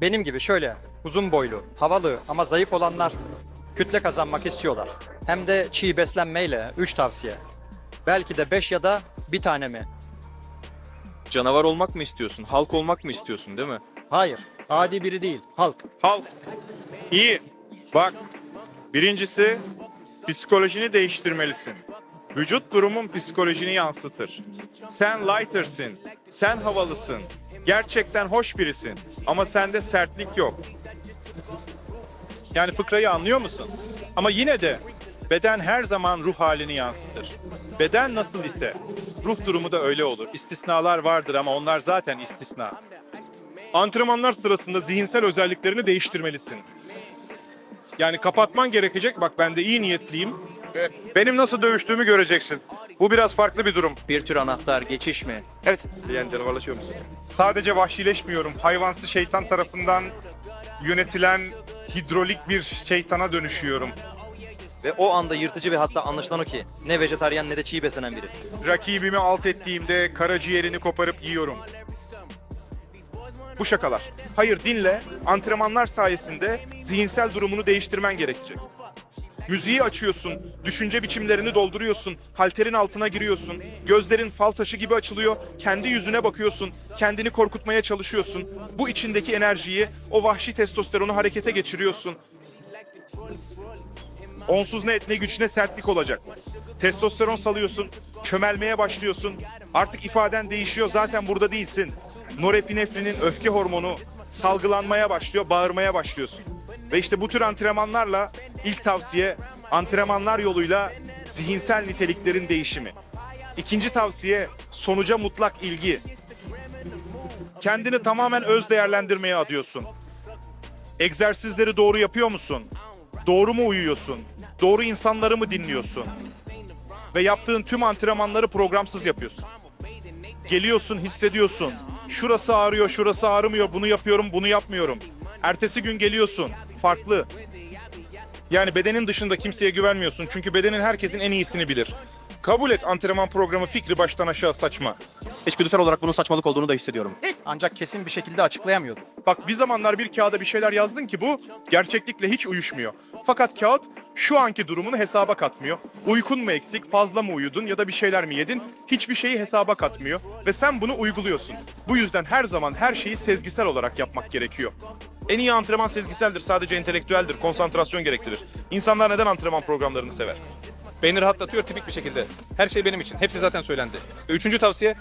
Benim gibi şöyle uzun boylu, havalı ama zayıf olanlar kütle kazanmak istiyorlar. Hem de çiğ beslenmeyle 3 tavsiye. Belki de 5 ya da bir tane mi? Canavar olmak mı istiyorsun? Halk olmak mı istiyorsun değil mi? Hayır, adi biri değil, halk. Halk. İyi. Bak. Birincisi psikolojini değiştirmelisin. Vücut durumun psikolojini yansıtır. Sen lighter'sin. Sen havalısın. Gerçekten hoş birisin. Ama sende sertlik yok. Yani fıkrayı anlıyor musun? Ama yine de beden her zaman ruh halini yansıtır. Beden nasıl ise ruh durumu da öyle olur. İstisnalar vardır ama onlar zaten istisna. Antrenmanlar sırasında zihinsel özelliklerini değiştirmelisin. Yani kapatman gerekecek. Bak ben de iyi niyetliyim. Benim nasıl dövüştüğümü göreceksin. Bu biraz farklı bir durum. Bir tür anahtar, geçiş mi? Evet. Yani canavarlaşıyor musun? Sadece vahşileşmiyorum. Hayvansı şeytan tarafından yönetilen hidrolik bir şeytana dönüşüyorum. Ve o anda yırtıcı ve hatta anlaşılan o ki ne vejetaryen ne de çiğ beslenen biri. Rakibimi alt ettiğimde karaciğerini koparıp yiyorum. Bu şakalar. Hayır dinle. Antrenmanlar sayesinde zihinsel durumunu değiştirmen gerekecek. Müziği açıyorsun, düşünce biçimlerini dolduruyorsun, halterin altına giriyorsun, gözlerin fal taşı gibi açılıyor, kendi yüzüne bakıyorsun, kendini korkutmaya çalışıyorsun. Bu içindeki enerjiyi, o vahşi testosteronu harekete geçiriyorsun. Onsuz ne et ne güç ne sertlik olacak. Testosteron salıyorsun, çömelmeye başlıyorsun. Artık ifaden değişiyor zaten burada değilsin. Norepinefrinin öfke hormonu salgılanmaya başlıyor, bağırmaya başlıyorsun. Ve işte bu tür antrenmanlarla ilk tavsiye antrenmanlar yoluyla zihinsel niteliklerin değişimi. İkinci tavsiye sonuca mutlak ilgi. Kendini tamamen öz değerlendirmeye adıyorsun. Egzersizleri doğru yapıyor musun? Doğru mu uyuyorsun? Doğru insanları mı dinliyorsun? Ve yaptığın tüm antrenmanları programsız yapıyorsun. Geliyorsun, hissediyorsun. Şurası ağrıyor, şurası ağrımıyor. Bunu yapıyorum, bunu yapmıyorum. Ertesi gün geliyorsun. Farklı. Yani bedenin dışında kimseye güvenmiyorsun. Çünkü bedenin herkesin en iyisini bilir. Kabul et antrenman programı fikri baştan aşağı saçma. İçgüdüsel olarak bunun saçmalık olduğunu da hissediyorum. Ancak kesin bir şekilde açıklayamıyordu. Bak bir zamanlar bir kağıda bir şeyler yazdın ki bu gerçeklikle hiç uyuşmuyor. Fakat kağıt şu anki durumunu hesaba katmıyor. Uykun mu eksik, fazla mı uyudun ya da bir şeyler mi yedin? Hiçbir şeyi hesaba katmıyor ve sen bunu uyguluyorsun. Bu yüzden her zaman her şeyi sezgisel olarak yapmak gerekiyor. En iyi antrenman sezgiseldir, sadece entelektüeldir, konsantrasyon gerektirir. İnsanlar neden antrenman programlarını sever? Beni rahatlatıyor tipik bir şekilde. Her şey benim için. Hepsi zaten söylendi. Üçüncü tavsiye